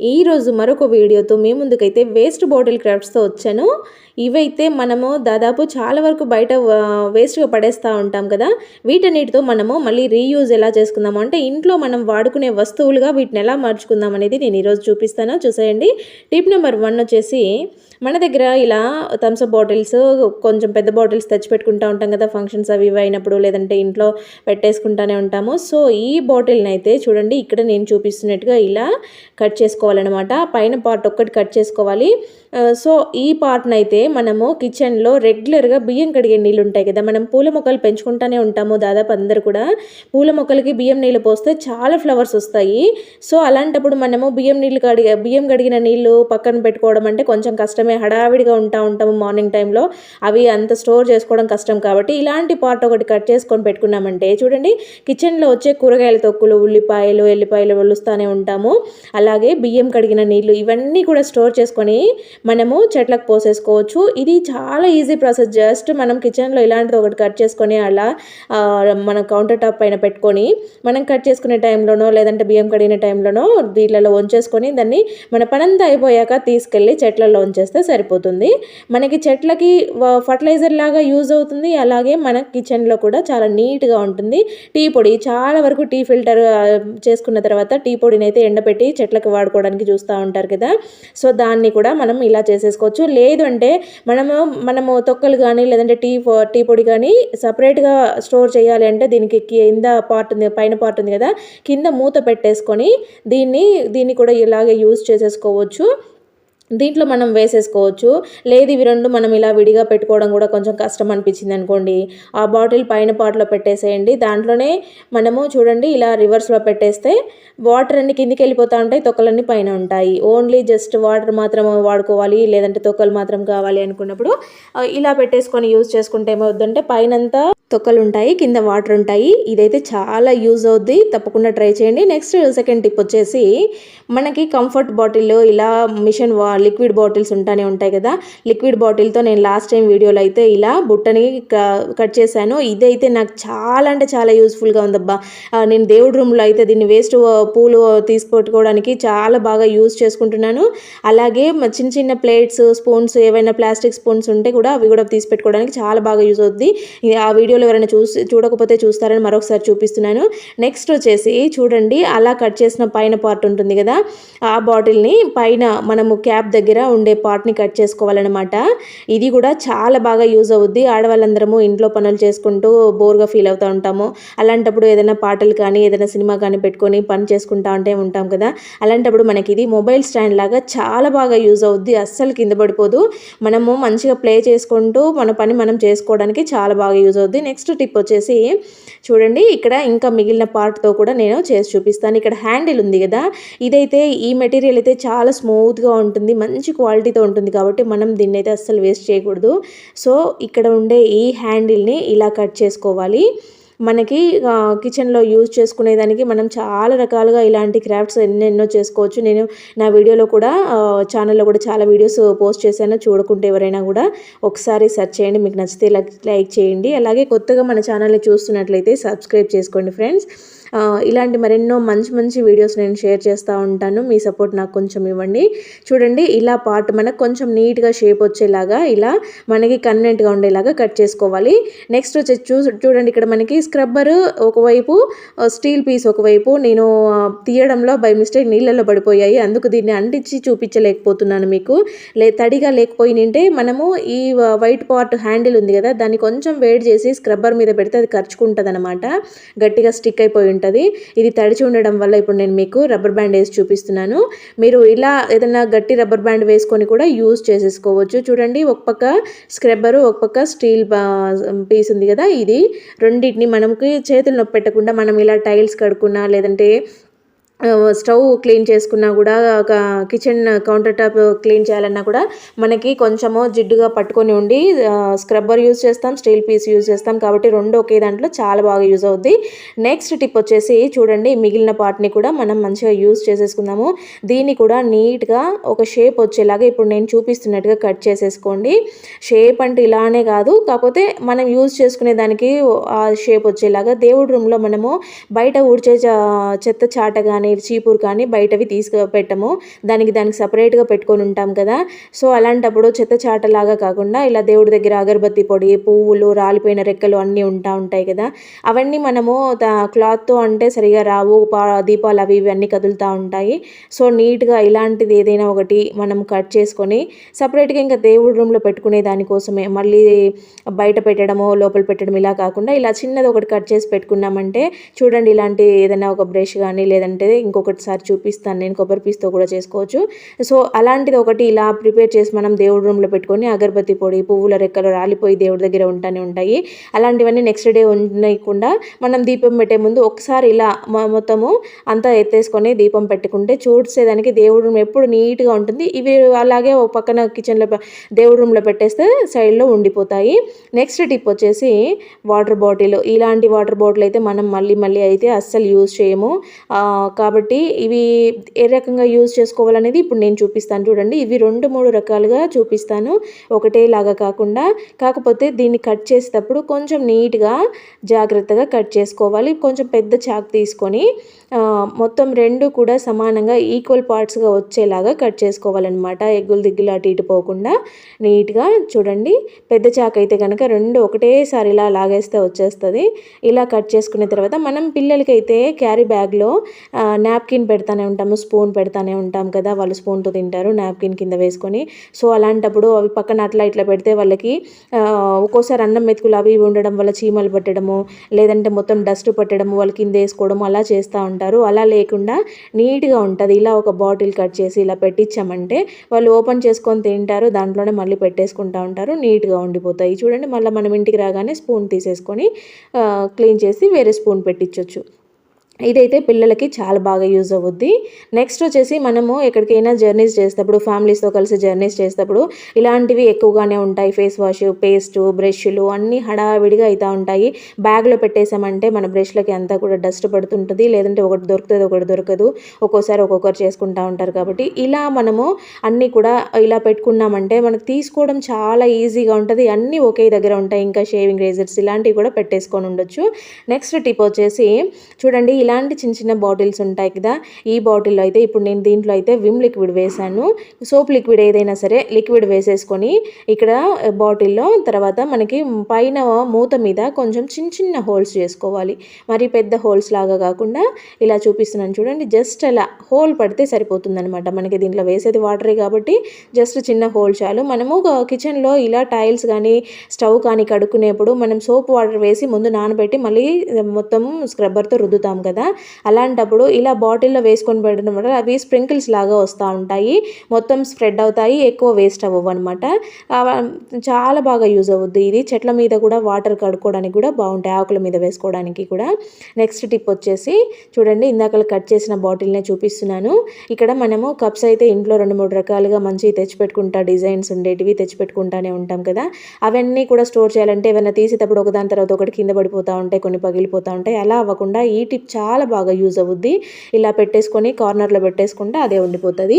ఈరోజు మరొక వీడియోతో మీ ముందుకైతే వేస్ట్ బాటిల్ క్రాఫ్ట్స్తో వచ్చాను. ఇవైతే మనము దాదాపు చాలా వరకు బయట వేస్ట్గా పడేస్తూ ఉంటాం కదా. వీటన్నిటితో మనము మళ్ళీ రీయూజ్ ఎలా చేసుకుందాము? అంటే ఇంట్లో మనం వాడుకునే వస్తువులుగా వీటిని ఎలా మార్చుకుందాం అనేది నేను ఈరోజు చూపిస్తాను. చూసేయండి. టిప్ నెంబర్ వన్ వచ్చేసి మన దగ్గర ఇలా థమ్స్అప్ బాటిల్స్ కొంచెం పెద్ద బాటిల్స్ తెచ్చి పెట్టుకుంటూ ఉంటాం కదా. ఫంక్షన్స్ అవి ఇవి అయినప్పుడు లేదంటే ఇంట్లో పెట్టేసుకుంటానే ఉంటాము. సో ఈ బాటిల్ని అయితే చూడండి ఇక్కడ నేను చూపిస్తున్నట్టుగా ఇలా కట్ చేసుకోవాలన్నమాట. పైన పార్ట్ ఒక్కటి కట్ చేసుకోవాలి. సో ఈ పార్ట్నైతే అయితే మనము కిచెన్లో రెగ్యులర్గా బియ్యం కడిగే నీళ్ళు ఉంటాయి కదా మనం పూల మొక్కలు పెంచుకుంటానే ఉంటాము దాదాపు అందరు కూడా. పూల మొక్కలకి బియ్యం నీళ్ళు పోస్తే చాలా ఫ్లవర్స్ వస్తాయి. సో అలాంటప్పుడు మనము బియ్యం నీళ్ళు కడిగే బియ్యం కడిగిన నీళ్ళు పక్కన పెట్టుకోవడం అంటే కొంచెం కష్టమే. హడావిడిగా ఉంటా ఉంటాము మార్నింగ్ టైంలో. అవి అంత స్టోర్ చేసుకోవడం కష్టం కాబట్టి ఇలాంటి పార్ట్ ఒకటి కట్ చేసుకొని పెట్టుకున్నామంటే చూడండి కిచెన్లో వచ్చే కూరగాయల తొక్కులు ఉల్లిపాయలు ఎల్లిపాయలు వలుస్తూనే ఉంటాము. అలాగే బియ్యం కడిగిన నీళ్ళు ఇవన్నీ కూడా స్టోర్ చేసుకొని మనము చెట్లకు పోసేసుకోవచ్చు. ఇది చాలా ఈజీ ప్రాసెస్ జస్ట్ మనం కిచెన్లో ఇలాంటిది ఒకటి కట్ చేసుకొని అలా మనం మన కౌంటర్ టాప్ పైన పెట్టుకొని మనం కట్ చేసుకునే టైంలోనో లేదంటే బియ్యం కడిగిన టైంలోనో దీనిలో ఉంచేసుకొని దాన్ని మన పనంతా అయిపోయాక తీసుకెళ్ళి చెట్లలో ఉంచేస్తే సరిపోతుంది. మనకి చెట్లకి ఫర్టిలైజర్ లాగా యూజ్ అవుతుంది. అలాగే మన కిచెన్లో కూడా చాలా నీట్గా ఉంటుంది. టీ పొడి చాలా వరకు టీ ఫిల్టర్ చేసుకున్న తర్వాత టీ పొడిని అయితే ఎండబెట్టి చెట్లకు వాడుకోవడానికి చూస్తూ ఉంటారు కదా. సో దాన్ని కూడా మనం ఇలా చేసేసుకోవచ్చు. లేదు అంటే మనము మనము తొక్కలు కానీ లేదంటే టీ టీ పొడి కానీ సపరేట్గా స్టోర్ చేయాలి అంటే దీనికి కింద పార్ట్ ఉంది పైన పార్ట్ ఉంది కదా కింద మూత పెట్టేసుకొని దీన్ని దీన్ని కూడా ఇలాగే యూజ్ చేసేసుకోవచ్చు. దీంట్లో మనం వేసేసుకోవచ్చు. లేదు ఇవి రెండు మనం ఇలా విడిగా పెట్టుకోవడం కూడా కొంచెం కష్టం అనిపించింది అనుకోండి. ఆ బాటిల్ పైన పాట్లో పెట్టేసేయండి. దాంట్లోనే మనము చూడండి ఇలా రివర్స్లో పెట్టేస్తే వాటర్ అన్ని కిందికి వెళ్ళిపోతూ ఉంటాయి తొక్కలన్నీ పైన ఉంటాయి. ఓన్లీ జస్ట్ వాటర్ మాత్రం వాడుకోవాలి లేదంటే తొక్కలు మాత్రం కావాలి అనుకున్నప్పుడు ఇలా పెట్టేసుకొని యూజ్ చేసుకుంటే ఏమవుద్దంటే పైనంతా తొక్కలు ఉంటాయి కింద వాటర్ ఉంటాయి. ఇదైతే చాలా యూజ్ అవుద్ది. తప్పకుండా ట్రై చేయండి. నెక్స్ట్ సెకండ్ టిప్ వచ్చేసి మనకి కంఫర్ట్ బాటిల్ ఇలా మిషన్ వా లిక్విడ్ బాటిల్స్ ఉంటానే ఉంటాయి కదా. లిక్విడ్ బాటిల్తో నేను లాస్ట్ టైం వీడియోలో అయితే ఇలా బుట్టని క- కట్ చేశాను. ఇదైతే నాకు చాలా అంటే చాలా యూస్ఫుల్గా ఉందబ్బా. నేను దేవుడి రూమ్లో అయితే దీన్ని వేస్ట్ పూలు తీసుకొట్టుకోవడానికి చాలా బాగా యూజ్ చేసుకుంటున్నాను. అలాగే చిన్న చిన్న ప్లేట్స్ స్పూన్స్ ఏవైనా ప్లాస్టిక్ స్పూన్స్ ఉంటే కూడా అవి కూడా తీసి పెట్టుకోవడానికి చాలా బాగా యూజ్ అవుద్ది. ఆ వీడియోలో ఎవరైనా చూసి చూడకపోతే చూస్తారని మరొకసారి చూపిస్తున్నాను. నెక్స్ట్ వచ్చేసి చూడండి అలా కట్ చేసిన పైన పార్ట్ ఉంటుంది కదా. ఆ బాటిల్ని పైన మనము క్యాప్ దగ్గర ఉండే పార్ట్ని కట్ చేసుకోవాలన్నమాట. ఇది కూడా చాలా బాగా యూజ్ అవుద్ది. ఆడవాళ్ళందరము ఇంట్లో పనులు చేసుకుంటూ బోర్గా ఫీల్ అవుతూ ఉంటాము. అలాంటప్పుడు ఏదైనా పాటలు కానీ ఏదైనా సినిమా కానీ పెట్టుకొని పని చేసుకుంటా ఉంటే ఉంటాం కదా. అలాంటప్పుడు మనకి ఇది మొబైల్ స్టాండ్ లాగా చాలా బాగా యూజ్ అవుద్ది. అస్సలు కింద పడిపోదు. మనము మంచిగా ప్లే చేసుకుంటూ మన పని మనం చేసుకోవడానికి చాలా బాగా యూజ్ అవుద్ది. నెక్స్ట్ టిప్ వచ్చేసి చూడండి ఇక్కడ ఇంకా మిగిలిన పార్ట్తో కూడా నేను చేసి చూపిస్తాను. ఇక్కడ హ్యాండిల్ ఉంది కదా. ఇదైతే ఈ మెటీరియల్ అయితే చాలా స్మూత్గా ఉంటుంది. మంచి క్వాలిటీతో ఉంటుంది కాబట్టి మనం దీన్ని అయితే అస్సలు వేస్ట్ చేయకూడదు. సో ఇక్కడ ఉండే ఈ హ్యాండిల్ని ఇలా కట్ చేసుకోవాలి. మనకి కిచెన్లో యూజ్ చేసుకునేదానికి మనం చాలా రకాలుగా ఇలాంటి క్రాఫ్ట్స్ ఎన్నెన్నో చేసుకోవచ్చు. నేను నా వీడియోలో కూడా ఛానల్లో కూడా చాలా వీడియోస్ పోస్ట్ చేశాను. చూడకుంటే ఎవరైనా కూడా ఒకసారి సెర్చ్ చేయండి. మీకు నచ్చితే లైక్ లైక్ చేయండి. అలాగే కొత్తగా మన ఛానల్ని చూస్తున్నట్లయితే సబ్స్క్రైబ్ చేసుకోండి ఫ్రెండ్స్. ఇలాంటి మరెన్నో మంచి మంచి వీడియోస్ నేను షేర్ చేస్తూ ఉంటాను. మీ సపోర్ట్ నాకు కొంచెం ఇవ్వండి. చూడండి ఇలా పార్ట్ మనకు కొంచెం నీట్గా షేప్ వచ్చేలాగా ఇలా మనకి కన్వెంట్గా ఉండేలాగా కట్ చేసుకోవాలి. నెక్స్ట్ వచ్చి చూ చూడండి ఇక్కడ మనకి స్క్రబ్బరు ఒకవైపు స్టీల్ పీస్ ఒకవైపు నేను తీయడంలో బై మిస్టేక్ నీళ్ళల్లో పడిపోయాయి. అందుకు దీన్ని అంటించి చూపించలేకపోతున్నాను మీకు. లే తడిగా లేకపోయినంటే మనము ఈ వైట్ పార్ట్ హ్యాండిల్ ఉంది కదా దాన్ని కొంచెం వేడి చేసి స్క్రబ్బర్ మీద పెడితే అది ఖర్చుకుంటుంది అనమాట గట్టిగా స్టిక్ అయిపోయి ఉంటుంది. ఇది తడిచి ఉండడం వల్ల ఇప్పుడు నేను మీకు రబ్బర్ బ్యాండ్ వేసి చూపిస్తున్నాను. మీరు ఇలా ఏదైనా గట్టి రబ్బర్ బ్యాండ్ వేసుకొని కూడా యూజ్ చేసేసుకోవచ్చు. చూడండి ఒక పక్క స్క్రబ్బరు ఒక పక్క స్టీల్ పీస్ ఉంది కదా ఇది. రెండింటిని మనకి చేతులు నొప్పి పెట్టకుండా మనం ఇలా టైల్స్ కడుక్కున్నా లేదంటే స్టవ్ క్లీన్ చేసుకున్నా కూడా ఒక కిచెన్ కౌంటర్ టాప్ క్లీన్ చేయాలన్నా కూడా మనకి కొంచెము జిడ్డుగా పట్టుకొని ఉండి స్క్రబ్బర్ యూజ్ చేస్తాం స్టీల్ పీస్ యూజ్ చేస్తాం. కాబట్టి రెండు ఒకే దాంట్లో చాలా బాగా యూజ్ అవుద్ది. నెక్స్ట్ టిప్ వచ్చేసి చూడండి మిగిలిన పార్ట్ని కూడా మనం మంచిగా యూజ్ చేసేసుకుందాము. దీన్ని కూడా నీట్గా ఒక షేప్ వచ్చేలాగా ఇప్పుడు నేను చూపిస్తున్నట్టుగా కట్ చేసేసుకోండి. షేప్ అంటే ఇలానే కాదు కాకపోతే మనం యూజ్ చేసుకునే దానికి ఆ షేప్ వచ్చేలాగా దేవుడి రూమ్లో మనము బయట ఊడ్చే చెత్త చాట కానీ కానీ చీపురు కానీ బయటవి తీసుకు పెట్టము దానికి దానికి సపరేట్గా పెట్టుకొని ఉంటాం కదా. సో అలాంటప్పుడు చెత్త చాటలాగా కాకుండా ఇలా దేవుడి దగ్గర అగరబత్తి పొడి పువ్వులు రాలిపోయిన రెక్కలు అన్నీ ఉంటా ఉంటాయి కదా. అవన్నీ మనము క్లాత్తో అంటే సరిగా రావు. పా దీపాలు అవి ఇవన్నీ కదులుతూ ఉంటాయి. సో నీట్గా ఇలాంటిది ఏదైనా ఒకటి మనం కట్ చేసుకొని సపరేట్గా ఇంకా దేవుడి రూమ్లో పెట్టుకునే దానికోసమే మళ్ళీ బయట పెట్టడము లోపల పెట్టడం ఇలా కాకుండా ఇలా చిన్నది ఒకటి కట్ చేసి పెట్టుకున్నామంటే చూడండి ఇలాంటి ఏదైనా ఒక బ్రష్ కానీ లేదంటే ఇంకొకటిసారి చూపిస్తాను. నేను కొబ్బరి పీస్తో కూడా చేసుకోవచ్చు. సో అలాంటిది ఒకటి ఇలా ప్రిపేర్ చేసి మనం దేవుడి రూమ్లో పెట్టుకొని అగరబత్తి పొడి పువ్వుల రెక్కలు రాలిపోయి దేవుడి దగ్గర ఉంటానే ఉంటాయి. అలాంటివన్నీ నెక్స్ట్ డే ఉండకుండా మనం దీపం పెట్టే ముందు ఒకసారి ఇలా మొత్తము అంతా ఎత్తేసుకొని దీపం పెట్టుకుంటే చూసేదానికి దేవుడి రూమ్ ఎప్పుడు నీట్గా ఉంటుంది. ఇవి అలాగే ఒక పక్కన కిచెన్లో దేవుడి రూమ్లో పెట్టేస్తే సైడ్లో ఉండిపోతాయి. నెక్స్ట్ టిప్ వచ్చేసి వాటర్ బాటిల్. ఇలాంటి వాటర్ బాటిల్ అయితే మనం మళ్ళీ మళ్ళీ అయితే అస్సలు యూజ్ చేయము. కాబట్టి ఇవి ఏ రకంగా యూజ్ చేసుకోవాలనేది ఇప్పుడు నేను చూపిస్తాను. చూడండి ఇవి రెండు మూడు రకాలుగా చూపిస్తాను. ఒకటేలాగా కాకుండా కాకపోతే దీన్ని కట్ చేసేటప్పుడు కొంచెం నీట్గా జాగ్రత్తగా కట్ చేసుకోవాలి. కొంచెం పెద్ద చాక్ తీసుకొని మొత్తం రెండు కూడా సమానంగా ఈక్వల్ పార్ట్స్గా వచ్చేలాగా కట్ చేసుకోవాలన్నమాట. ఎగ్గులు దిగ్గులు అటు ఇటు పోకుండా నీట్గా చూడండి. పెద్ద చాక్ అయితే కనుక రెండు ఒకటేసారి ఇలా లాగేస్తే వచ్చేస్తుంది. ఇలా కట్ చేసుకున్న తర్వాత మనం పిల్లలకైతే క్యారీ బ్యాగ్లో నాప్కిన్ పెడతానే ఉంటాము స్పూన్ పెడతానే ఉంటాం కదా వాళ్ళు స్పూన్తో తింటారు నాప్కిన్ కింద వేసుకొని. సో అలాంటప్పుడు అవి పక్కన అట్లా ఇట్లా పెడితే వాళ్ళకి ఒక్కోసారి అన్నం మెతుకులు అవి ఉండడం వల్ల చీమలు పట్టడము లేదంటే మొత్తం డస్ట్ పట్టడము వాళ్ళు కింద వేసుకోవడము అలా చేస్తూ ఉంటారు. అలా లేకుండా నీట్గా ఉంటుంది. ఇలా ఒక బాటిల్ కట్ చేసి ఇలా పెట్టించామంటే వాళ్ళు ఓపెన్ చేసుకొని తింటారు దాంట్లోనే మళ్ళీ పెట్టేసుకుంటూ ఉంటారు నీట్గా ఉండిపోతాయి. చూడండి మళ్ళీ మనం ఇంటికి రాగానే స్పూన్ తీసేసుకొని క్లీన్ చేసి వేరే స్పూన్ పెట్టించవచ్చు ఇదైతే పిల్లలకి చాలా బాగా యూజ్ అవుద్ది. నెక్స్ట్ వచ్చేసి మనము ఎక్కడికైనా జర్నీస్ చేసేటప్పుడు ఫ్యామిలీస్తో కలిసి జర్నీస్ చేసేటప్పుడు ఇలాంటివి ఎక్కువగానే ఉంటాయి. ఫేస్ వాష్ పేస్ట్ బ్రష్లు అన్నీ హడావిడిగా అవుతూ ఉంటాయి. బ్యాగ్లో పెట్టేసామంటే మన బ్రష్లకి అంతా కూడా డస్ట్ పడుతుంటుంది. లేదంటే ఒకటి దొరుకుతుంది ఒకటి దొరకదు. ఒక్కోసారి ఒక్కొక్కరు చేసుకుంటూ ఉంటారు కాబట్టి ఇలా మనము అన్నీ కూడా ఇలా పెట్టుకున్నామంటే మనకు తీసుకోవడం చాలా ఈజీగా ఉంటుంది. అన్నీ ఒకే దగ్గర ఉంటాయి. ఇంకా షేవింగ్ రేజర్స్ ఇలాంటివి కూడా పెట్టేసుకొని ఉండొచ్చు. నెక్స్ట్ టిప్ వచ్చేసి చూడండి ఇలాంటి చిన్న చిన్న బాటిల్స్ ఉంటాయి కదా ఈ బాటిల్లో అయితే ఇప్పుడు నేను దీంట్లో అయితే విమ్ లిక్విడ్ వేసాను సోప్ లిక్విడ్ ఏదైనా సరే లిక్విడ్ వేసేసుకొని ఇక్కడ బాటిల్లో తర్వాత మనకి పైన మూత మీద కొంచెం చిన్న చిన్న హోల్స్ చేసుకోవాలి. మరి పెద్ద హోల్స్ లాగా కాకుండా ఇలా చూపిస్తున్నాను చూడండి జస్ట్ అలా హోల్ పడితే సరిపోతుందనమాట మనకి దీంట్లో వేసేది వాటరే కాబట్టి జస్ట్ చిన్న హోల్ చాలు. మనము కిచెన్లో ఇలా టైల్స్ కానీ స్టవ్ కానీ కడుక్కునేప్పుడు మనం సోప్ వాటర్ వేసి ముందు నానబెట్టి మళ్ళీ మొత్తం స్క్రబ్బర్తో రుద్దుతాం కదా. కదా? అలాంటప్పుడు ఇలా బాటిల్లో వేసుకొని పెట్టడం వల్ల అవి స్ప్రింకిల్స్ లాగా వస్తూ ఉంటాయి. మొత్తం స్ప్రెడ్ అవుతాయి ఎక్కువ వేస్ట్ అవ్వవు అనమాట చాలా బాగా యూజ్ అవుద్ది ఇది. చెట్ల మీద కూడా వాటర్ కడుక్కోవడానికి కూడా బాగుంటాయి ఆకుల మీద వేసుకోవడానికి కూడా. నెక్స్ట్ టిప్ వచ్చేసి చూడండి ఇందాక కట్ చేసిన బాటిల్నే చూపిస్తున్నాను. ఇక్కడ మనము కప్స్ అయితే ఇంట్లో రెండు మూడు రకాలుగా మంచి తెచ్చిపెట్టుకుంటా డిజైన్స్ ఉండేటివి తెచ్చిపెట్టుకుంటానే ఉంటాం కదా. అవన్నీ కూడా స్టోర్ చేయాలంటే ఏమైనా తీసేటప్పుడు ఒకదాని తర్వాత ఒకటి కింద పడిపోతూ ఉంటాయి కొన్ని పగిలిపోతూ ఉంటాయి. అలా అవ్వకుండా ఈ టిప్ చాలా చాలా బాగా యూజ్ అవుద్ది. ఇలా పెట్టేసుకొని కార్నర్లో పెట్టేసుకుంటే అదే ఉండిపోతుంది.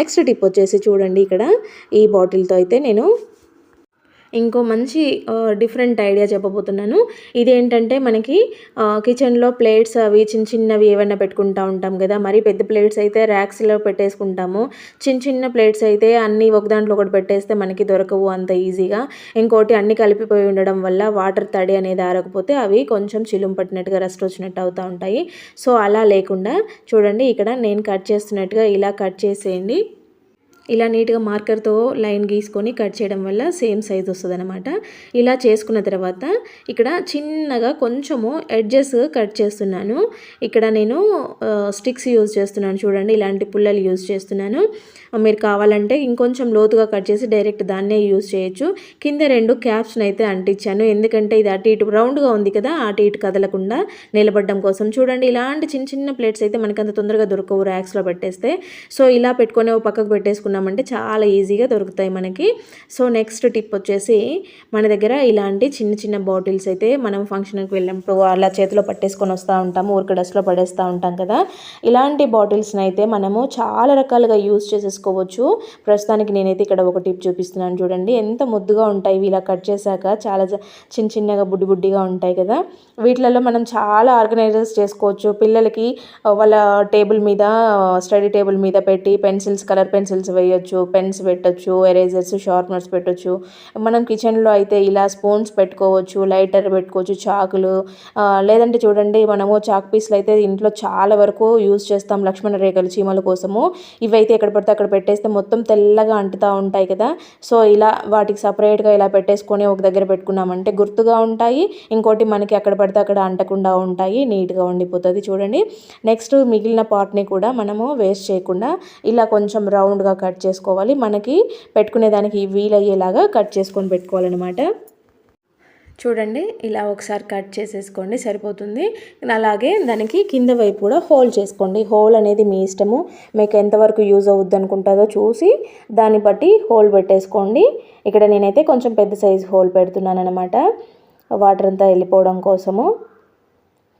నెక్స్ట్ టిప్ వచ్చేసి చూడండి ఇక్కడ ఈ బాటిల్తో అయితే నేను ఇంకో మంచి డిఫరెంట్ ఐడియా చెప్పబోతున్నాను. ఇదేంటంటే మనకి కిచెన్లో ప్లేట్స్ అవి చిన్న చిన్నవి ఏమైనా పెట్టుకుంటూ ఉంటాం కదా. మరి పెద్ద ప్లేట్స్ అయితే ర్యాక్స్లో పెట్టేసుకుంటాము. చిన్న చిన్న ప్లేట్స్ అయితే అన్నీ ఒక దాంట్లో ఒకటి పెట్టేస్తే మనకి దొరకవు అంత ఈజీగా ఇంకోటి అన్ని కలిపిపోయి ఉండడం వల్ల వాటర్ తడి అనేది ఆరకపోతే అవి కొంచెం చిలుం పట్టినట్టుగా రెస్ట్ వచ్చినట్టు అవుతూ ఉంటాయి. సో అలా లేకుండా చూడండి ఇక్కడ నేను కట్ చేస్తున్నట్టుగా ఇలా కట్ చేసేయండి. ఇలా నీట్గా మార్కర్తో లైన్ గీసుకొని కట్ చేయడం వల్ల సేమ్ సైజ్ వస్తుంది అనమాట ఇలా చేసుకున్న తర్వాత ఇక్కడ చిన్నగా కొంచెము ఎడ్జెస్ కట్ చేస్తున్నాను. ఇక్కడ నేను స్టిక్స్ యూజ్ చేస్తున్నాను చూడండి ఇలాంటి పుల్లలు యూజ్ చేస్తున్నాను. మీరు కావాలంటే ఇంకొంచెం లోతుగా కట్ చేసి డైరెక్ట్ దాన్నే యూజ్ చేయొచ్చు. కింద రెండు క్యాప్స్ని అయితే అంటించాను. ఎందుకంటే ఇది అటు ఇటు రౌండ్గా ఉంది కదా అటు ఇటు కదలకుండా నిలబడడం కోసం. చూడండి ఇలాంటి చిన్న చిన్న ప్లేట్స్ అయితే మనకి అంత తొందరగా దొరకవు ర్యాక్స్లో పెట్టేస్తే. సో ఇలా పెట్టుకొని పక్కకు పెట్టేసుకున్నాం అంటే చాలా ఈజీగా దొరుకుతాయి మనకి. సో నెక్స్ట్ టిప్ వచ్చేసి మన దగ్గర ఇలాంటి చిన్న చిన్న బాటిల్స్ అయితే మనం ఫంక్షన్కి వెళ్ళినప్పుడు అలా చేతిలో పట్టేసుకొని వస్తూ ఉంటాము ఊరికి డస్ట్లో పడేస్తూ ఉంటాం కదా. ఇలాంటి బాటిల్స్ని అయితే మనము చాలా రకాలుగా యూస్ చేసేసుకోవచ్చు. ప్రస్తుతానికి నేనైతే ఇక్కడ ఒక టిప్ చూపిస్తున్నాను చూడండి. ఎంత ముద్దుగా ఉంటాయి ఇవి ఇలా కట్ చేశాక. చాలా చిన్న చిన్నగా బుడ్డి బుడ్డిగా ఉంటాయి కదా. వీటిలలో మనం చాలా ఆర్గనైజర్స్ చేసుకోవచ్చు. పిల్లలకి వాళ్ళ టేబుల్ మీద స్టడీ టేబుల్ మీద పెట్టి పెన్సిల్స్ కలర్ పెన్సిల్స్ వేయొచ్చు పెన్స్ పెట్టొచ్చు ఎరేజర్స్ షార్ప్నర్స్ పెట్టొచ్చు. మనం కిచెన్లో అయితే ఇలా స్పూన్స్ పెట్టుకోవచ్చు లైటర్ పెట్టుకోవచ్చు చాకులు. లేదంటే చూడండి మనము చాక్ పీస్లు అయితే ఇంట్లో చాలా వరకు యూజ్ చేస్తాం లక్ష్మణ రేఖలు చీమల కోసము. ఇవైతే ఎక్కడ పడితే అక్కడ పెట్టేస్తే మొత్తం తెల్లగా అంటుతూ ఉంటాయి కదా. సో ఇలా వాటికి సపరేట్గా ఇలా పెట్టేసుకొని ఒక దగ్గర పెట్టుకున్నామంటే గుర్తుగా ఉంటాయి. ఇంకోటి మనకి అక్కడ పడితే అక్కడ అంటకుండా ఉంటాయి. నీట్గా ఉండిపోతుంది చూడండి. నెక్స్ట్ మిగిలిన పార్ట్ని కూడా మనము వేస్ట్ చేయకుండా ఇలా కొంచెం రౌండ్గా కట్ కట్ చేసుకోవాలి. మనకి పెట్టుకునే దానికి వీలయ్యేలాగా కట్ చేసుకొని పెట్టుకోవాలన్నమాట. చూడండి ఇలా ఒకసారి కట్ చేసేసుకోండి సరిపోతుంది. అలాగే దానికి కింద వైపు కూడా హోల్ చేసుకోండి. హోల్ అనేది మీ ఇష్టము. మీకు ఎంతవరకు యూజ్ అవుద్ది అనుకుంటుందో చూసి దాన్ని బట్టి హోల్ పెట్టేసుకోండి. ఇక్కడ నేనైతే కొంచెం పెద్ద సైజు హోల్ పెడుతున్నాను అనమాట వాటర్ అంతా వెళ్ళిపోవడం కోసము.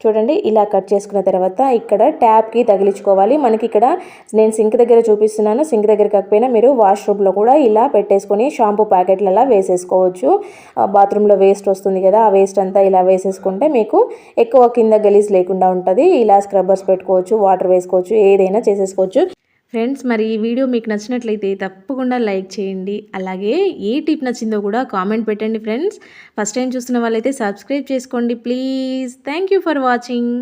చూడండి ఇలా కట్ చేసుకున్న తర్వాత ఇక్కడ ట్యాప్కి తగిలించుకోవాలి. మనకి ఇక్కడ నేను సింక్ దగ్గర చూపిస్తున్నాను. సింక్ దగ్గర కాకపోయినా మీరు వాష్రూమ్లో కూడా ఇలా పెట్టేసుకొని షాంపూ ప్యాకెట్లలో వేసేసుకోవచ్చు. ఆ, బాత్రూంలో వేస్ట్ వస్తుంది కదా ఆ వేస్ట్ అంతా ఇలా వేసేసుకుంటే మీకు ఎక్కువ కింద గలీజ్ లేకుండా ఉంటుంది. ఇలా స్క్రబ్బర్స్ పెట్టుకోవచ్చు వాటర్ వేసుకోవచ్చు ఏదైనా చేసేసుకోవచ్చు. ఫ్రెండ్స్ మరి ఈ వీడియో మీకు నచ్చినట్లయితే తప్పకుండా లైక్ చేయండి. అలాగే ఏ టిప్ నచ్చిందో కూడా కామెంట్ పెట్టండి ఫ్రెండ్స్. ఫస్ట్ టైం చూస్తున్న వాళ్ళైతే సబ్స్క్రైబ్ చేసుకోండి please. Thank you for watching.